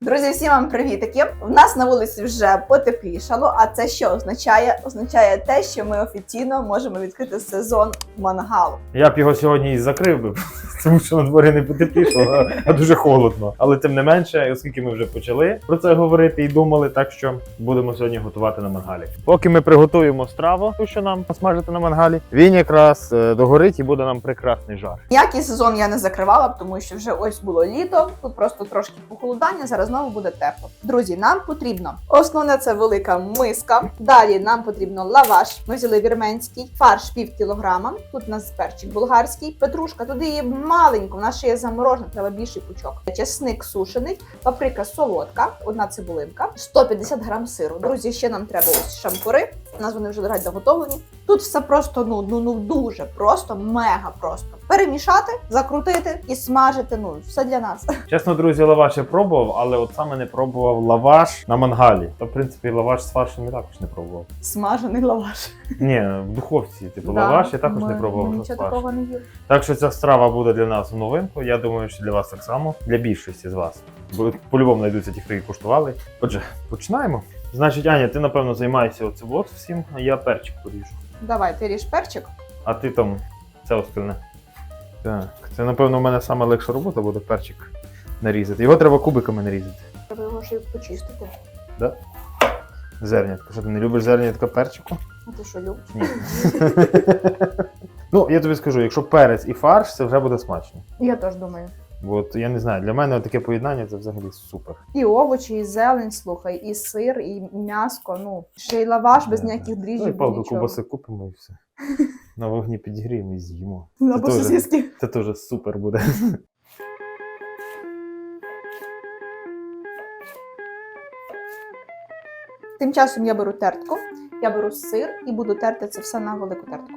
Друзі, всім вам привітки! У нас на вулиці вже потеплішало. А це що означає? Означає те, що ми офіційно можемо відкрити сезон мангалу. Я б його сьогодні і закрив би, тому що на дворі не потеплішало, а- дуже холодно. Але тим не менше, оскільки ми вже почали про це говорити і думали, так що будемо сьогодні готувати на мангалі. Поки ми приготуємо страву, ту, що нам посмажити на мангалі, він якраз е, догорить і буде нам прекрасний жар. Ніякий сезон я не закривала, тому що вже ось було літо. Тут просто трошки похолодання. Зараз знову буде тепло. Друзі, нам потрібно основне це велика миска. Далі нам потрібно лаваш. Ми взяли вірменський, фарш пів кілограма. Тут у нас перчик болгарський, петрушка. Туди є маленько, в нас ще є заморожена, треба більший пучок. Чесник сушений, паприка солодка, одна цибулинка, 150 грам сиру. Друзі, ще нам треба ось шампури. У нас вони вже лежать заготовлені. Тут все просто ну ну ну дуже просто, мега просто. Перемішати, закрутити і смажити. Ну все для нас. Чесно, друзі, лаваш я пробував, але от саме не пробував лаваш на мангалі. То, в принципі, лаваш з фаршем я також не пробував. Смажений лаваш. Ні, в духовці, типу, Да, лаваш я також ми- не пробував. ми Нічого такого не їв. Так що ця страва буде для нас в новинку. Я думаю, що для вас так само, для більшості з вас. Бо по-любому знайдуться ті, хто її куштували. Отже, починаємо. Значить, Аня, ти напевно займаєшся оцим от всім, а я перчик поріжу. Давай, ти ріж перчик. А ти там це остальне. Так, це напевно у мене саме легша робота буде перчик нарізати. Його треба кубиками нарізати. Треба його ще й почистити. Зернятко. Що ти не любиш зернятко перчику? А ти що любиш? Ні. ну, я тобі скажу, якщо перець і фарш, це вже буде смачно. Я теж думаю. Бо от, я не знаю, для мене таке поєднання це взагалі супер. І овочі, і зелень, слухай, і сир, і м'яско. Ну ще й лаваш без Да. ніяких Ну, і дріжджів. палку ковбаси купимо і все. На вогні підігріємо і з'їмо. На Це теж- Це теж супер буде. Тим часом я беру тертку, я беру сир і буду терти це все на велику тертку.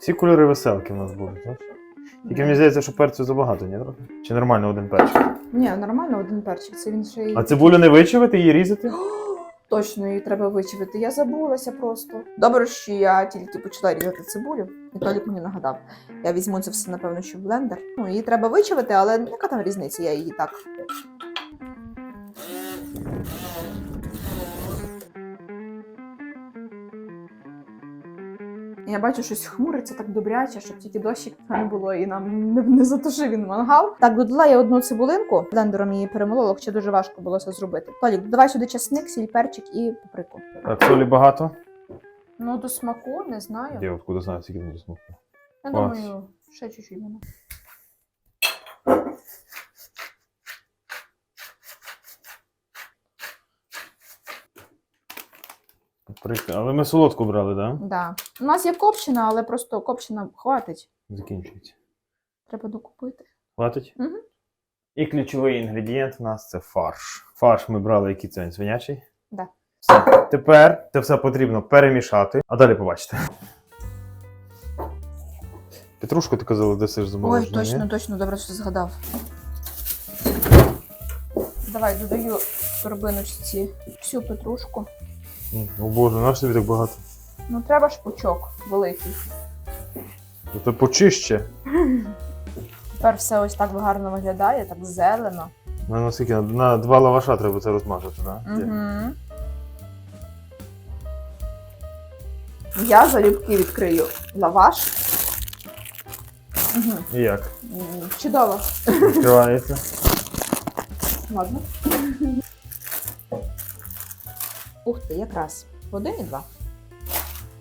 Всі кольори веселки в нас будуть, знаєш? Тільки мені здається, що перцю забагато, ні, трохи? Чи нормально один перчик? Ні, нормально один перчик. Це він ще й А цибулю не вичавити, її різати? точно її треба вичавити. Я забулася просто. Добре, що я тільки почала різати цибулю, і Толік мені нагадав. Я візьму це все, напевно, що в блендер. Ну, її треба вичавити, але яка там різниця? Я її так. Я бачу, щось хмуриться так добряче, щоб тільки дощик не було і нам не, не затушив він мангал. Так, додала я одну цибулинку, блендером її перемолола, хоча дуже важко було це зробити. Толік, додавай сюди часник, сіль, перчик і паприку. А солі багато. Ну, до смаку не знаю. Я откуда знаю, скільки не смаку. Я Клас. думаю, ще чуть-чуть мене. Прик- Але ми солодку брали, так? Да? Да. У нас є копчена, але просто копчена хватить. Закінчується. Треба докупити. Хватить? Мгм. І ключовий інгредієнт у нас це фарш. Фарш ми брали який це він, свинячий. Да. Все. Тепер це все потрібно перемішати, а далі побачите. Петрушку ти казала, де ж Ой, заморожену, точно, точно, добре, що згадав. Давай додаю торбиночці всю петрушку. О боже, наш тобі так багато. Ну, треба ж пучок великий. Це почище. Тепер все ось так гарно виглядає, так зелено. На наскільки на, на два лаваша треба це розмажити, так? Да? Угу. Я залюбки відкрию лаваш. Угу. І як? Чудово. Відкривається. Ладно. Ух ти, якраз. Один і два.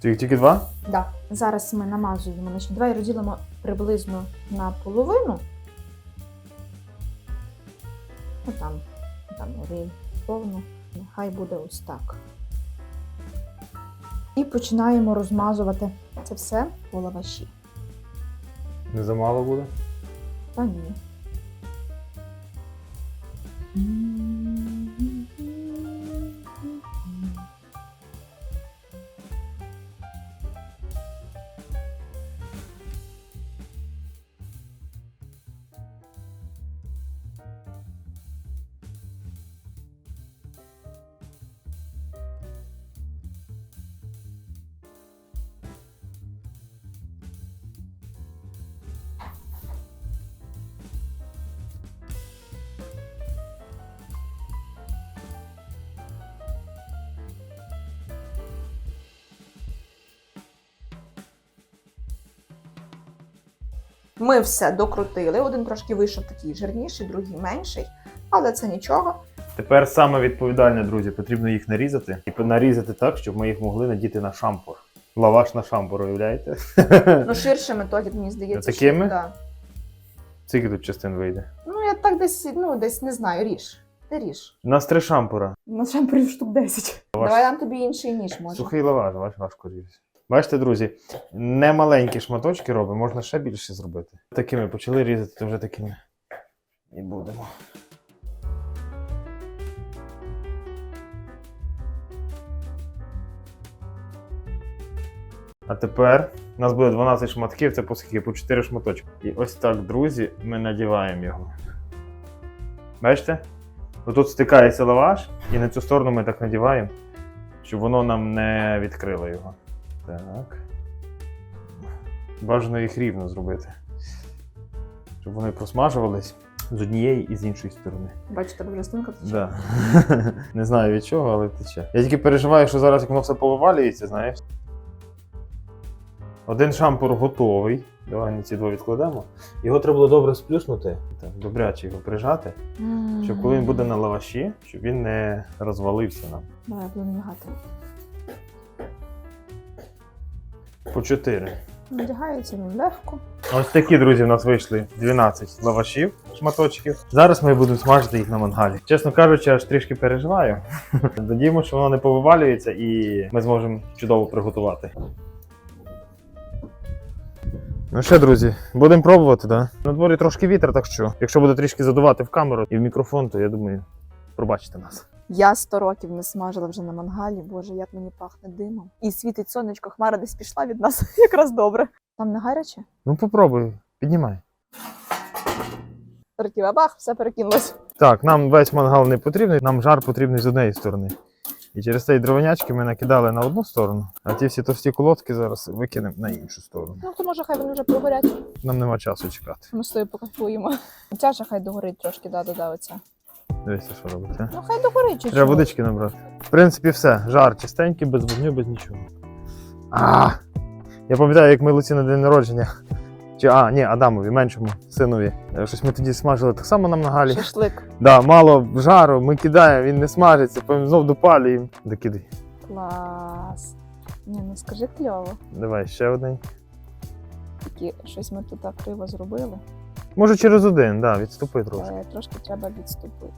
Тільки, тільки два? Да. Зараз ми намазуємо. Значить, давай розділимо приблизно на половину. Ну там, там орієнтовно. Нехай буде ось так. І починаємо розмазувати це все по лаваші. Не замало буде? Та ні. Ми все докрутили. Один трошки вийшов такий жирніший, другий менший, але це нічого. Тепер саме відповідальне, друзі, потрібно їх нарізати і нарізати так, щоб ми їх могли надіти на шампур. Лаваш на шампур, уявляєте? Ну, ширше методик, мені здається. Такими? Що, да. Скільки тут частин вийде? Ну, я так десь, ну, десь не знаю, ріж. Ти ріж. У нас три шампура. На шампурів штук 10. Лаваш. Давай дам тобі інший ніж, може. Сухий лаваш, ваш важко різати. Бачите, друзі, не маленькі шматочки робимо, можна ще більше зробити. Такими почали різати, то вже такими і будемо. А тепер у нас буде 12 шматків, це по скільки? По 4 шматочки. І ось так, друзі, ми надіваємо його. Бачите? Тут стикається лаваш, і на цю сторону ми так надіваємо, щоб воно нам не відкрило його. Так. Бажано їх рівно зробити. Щоб вони просмажувались з однієї і з іншої сторони. Бачите, вже стінка тече. Да. Не знаю від чого, але тече. Я тільки переживаю, що зараз як воно все повивалюється, знаєш. Один шампур готовий. Давай ми ці два відкладемо. Його треба було добре сплюснути, так, добряче його прижати, щоб коли він буде на лаваші, щоб він не розвалився нам. Давай, буду намагати. По чотири. Надягається він легко. Ось такі, друзі, в нас вийшли 12 лавашів, шматочків. Зараз ми будемо смажити їх на мангалі. Чесно кажучи, аж трішки переживаю. Надіємося, що воно не повивалюється і ми зможемо чудово приготувати. Ну що, друзі, будемо пробувати? Да? На дворі трошки вітер, так що, якщо буде трішки задувати в камеру і в мікрофон, то я думаю, пробачите нас. Я 100 років не смажила вже на мангалі. Боже, як мені пахне димом. І світить сонечко, хмара десь пішла від нас. Якраз добре. Там не гаряче? Ну попробуй, піднімай. Тортіла бах, все перекинулось. Так, нам весь мангал не потрібний, нам жар потрібний з однієї сторони. І через цей дровонячки ми накидали на одну сторону, а ті всі товсті колодки зараз викинемо на іншу сторону. Ну, то може хай вони вже прогорять. Нам нема часу чекати. Ми з тобою покайфуємо. Ж хай догорить трошки, да, да, оця. Дивіться, що робити. Ну хай догорить чуть Треба водички набрати. В принципі, все. Жар чистенький, без вогню, без нічого. А! Я пам'ятаю, як ми Луці на день народження. Чи, а, ні, Адамові, меншому синові. Е, Щось ми тоді смажили так само нам на галі. Шашлик. Да, мало жару, ми кидаємо, він не смажиться, потім знов допалюємо. Докидай. Клас. Ні, ну скажи кльово. Давай ще один. Тільки щось ми тут так криво зробили. Може через один, да, відступи трошки. Е, трошки треба відступити.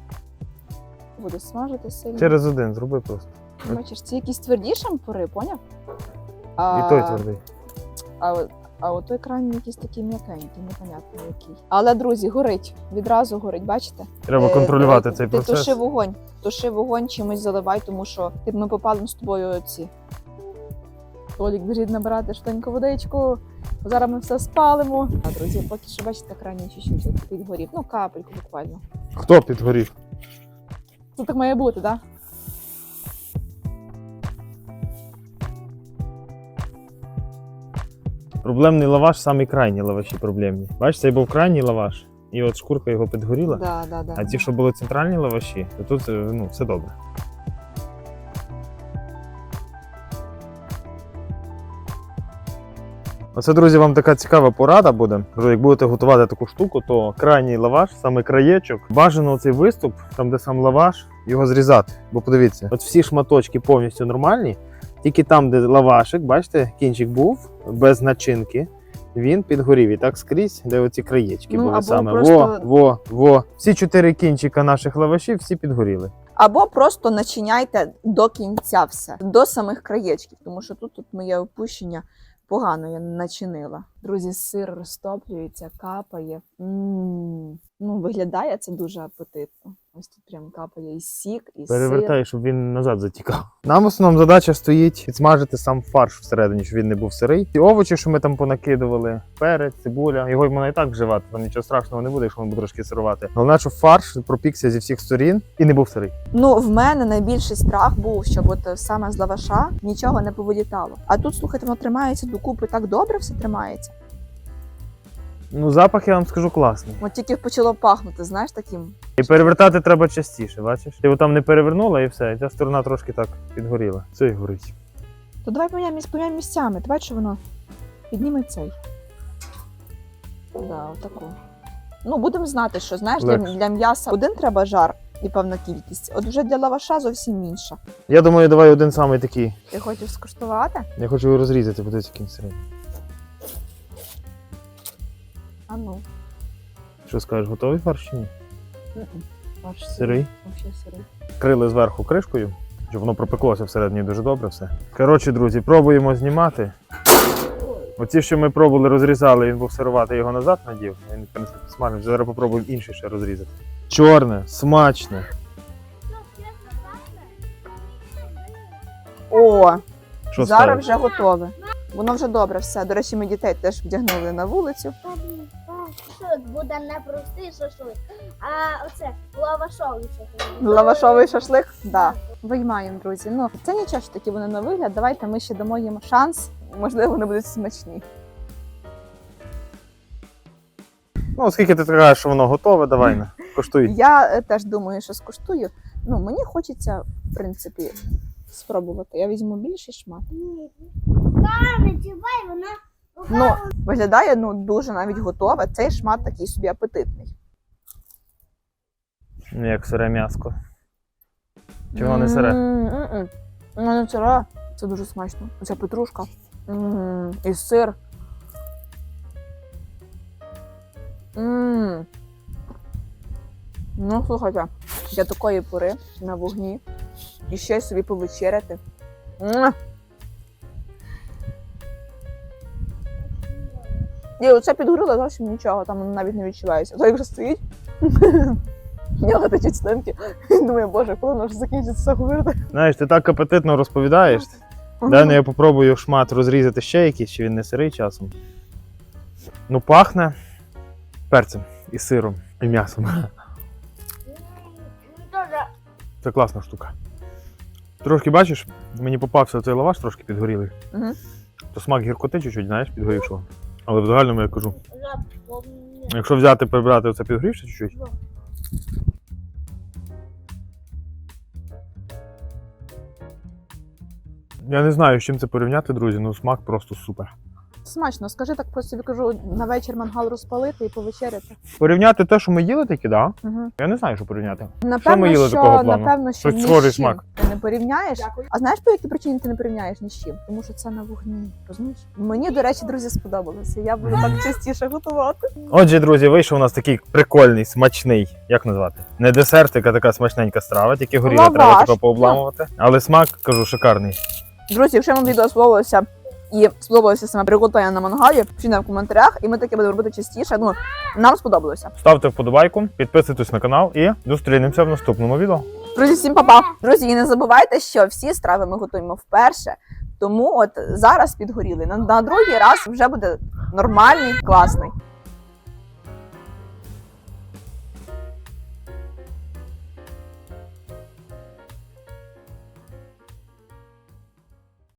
Буде смажити сильно. Через один, зроби просто. Бачиш, це якісь тверді шампури, поняв? А, І той твердий. А, от- а от той крайній якийсь такий м'якенький, непонятно який. Але, друзі, горить. Відразу горить, бачите? Треба Е, контролювати давай, цей ти процес. Туши вогонь. Туши вогонь, чимось заливай, тому що ти- ми попали з тобою ці. Толік біжить набирати штоньку водичку. Зараз ми все спалимо. А, друзі, поки що бачите, крайній чуть-чуть підгорів. Ну, капельку буквально. Хто підгорів? Це так має бути, так? Да? Проблемний лаваш, самий крайній лаваші проблемні. Бачиш, цей був крайній лаваш, і от шкурка його підгоріла. Да, да, да. А ті, що були центральні лаваші, то тут е, ну, все добре. Оце, друзі, вам така цікава порада буде. Як будете готувати таку штуку, то крайній лаваш, саме краєчок, бажано цей виступ, там де сам лаваш, його зрізати. Бо подивіться, от всі шматочки повністю нормальні, тільки там, де лавашик, бачите, кінчик був без начинки. Він підгорів і так скрізь, де оці краєчки Ну, були саме. просто- Во, во, во. Всі чотири кінчика наших лавашів всі підгоріли. Або просто начиняйте до кінця все, до самих краєчків, тому що тут, тут моє опущення погано я начинила. Друзі, сир розтоплюється, капає. м Ну, виглядає це дуже апетитно. Ось тут прям капає і сік, і сир. Перевертай, щоб він назад затікав. Нам в основному задача стоїть підсмажити сам фарш всередині, щоб він не був сирий. Ті овочі, що ми там понакидували, перець, цибуля, його можна і так вживати, там нічого страшного не буде, якщо ми будемо трошки сирувати. Головне, щоб фарш пропікся зі всіх сторін і не був сирий. Ну, в мене найбільший страх був, щоб от саме з лаваша нічого не повилітало. А тут, слухайте, воно тримається докупи так добре, все тримається. Ну, запах я вам скажу класний. От тільки почало пахнути, знаєш, таким. І перевертати треба частіше, бачиш? Ти його там не перевернула і все, і ця сторона трошки так підгоріла. Це і горить. То давай поміняємо поміняємо місцями. Давай, що воно підніме цей. Да, отаку. Ну, будемо знати, що знаєш, для, Легше. для м'яса один треба жар і певна кількість. От вже для лаваша зовсім інша. Я думаю, давай один самий такий. Ти хочеш скуштувати? Я хочу його розрізати, буде який сирий. А ну. Що скажеш, готовий фарш чи ні? Ваш Сирий. Вообще сирий. Крили зверху кришкою, щоб воно пропеклося всередині дуже добре все. Коротше, друзі, пробуємо знімати. Оці, що ми пробували, розрізали, він був сирувати, його назад надів. Він в принципі смажив. Зараз попробуємо інший ще розрізати. Чорне, смачне. О, Що зараз скажеш? вже готове. Воно вже добре все. До речі, ми дітей теж вдягнули на вулицю. Шашлик буде не простий шашлик, а оце лавашовий шашлик. Лавашовий шашлик? Да. Виймаємо, друзі. Ну, це нічого що такі вони на вигляд. Давайте ми ще дамо їм шанс. Можливо, вони будуть смачні. Ну, оскільки ти кажеш, що воно готове, давай на. Коштуй. Я е, теж думаю, що скуштую. Ну, мені хочеться, в принципі, спробувати. Я візьму більший шмат. Ні. Та, не вона Ну, виглядає ну, дуже навіть готове. Цей шмат такий собі апетитний. Ну, Як сире м'яско. Чи воно не сире? Воно не сире. Це дуже смачно. Оця петрушка. М, І сир. М. Ну, слухайте, для такої пори на вогні і ще собі повечеряти. М. І оце підгоріло зовсім нічого, там навіть не відчувається. Той вже стоїть. В нього течуть слинки. Думаю, боже, коли воно вже закінчиться говорити. Знаєш, ти так апетитно розповідаєш. Дай ну, я попробую шмат розрізати ще якийсь, чи він не сирий часом. Ну, пахне перцем і сиром, і м'ясом. Це класна штука. Трошки бачиш, мені попався цей лаваш трошки підгорілий. Мгм. То смак гіркоти чуть-чуть, знаєш, підгорівшого. Але в загальному я кажу, якщо взяти прибрати оце підгрівши чуть-чуть. Я не знаю, з чим це порівняти, друзі, ну смак просто супер. Смачно, скажи так просто собі кажу, на вечір мангал розпалити і повечеряти. Порівняти те, що ми їли таки, да? Угу. Я не знаю, що порівняти. Напевно, ми їли що, такого плану? напевно, що Щось ні з схожий чим смак. Ти не порівняєш. А знаєш, по якій причині ти не порівняєш ні з чим? Тому що це на вогні. Розумієш? Мені, до речі, друзі, сподобалося. Я буду так частіше готувати. Отже, друзі, вийшов у нас такий прикольний, смачний, як назвати? Не десертик, а така смачненька страва, тільки горіла Лаваш. треба тако пообламувати. Але смак, кажу, шикарний. Друзі, якщо вам відео сподобалося і сподобалося саме приготування на мангалі, пишіть в коментарях, і ми таке будемо робити частіше. Ну, нам сподобалося. Ставте вподобайку, підписуйтесь на канал і зустрінемося в наступному відео. Друзі, всім па-па! Друзі, і не забувайте, що всі страви ми готуємо вперше. Тому от зараз підгоріли. На, на другий раз вже буде нормальний, класний.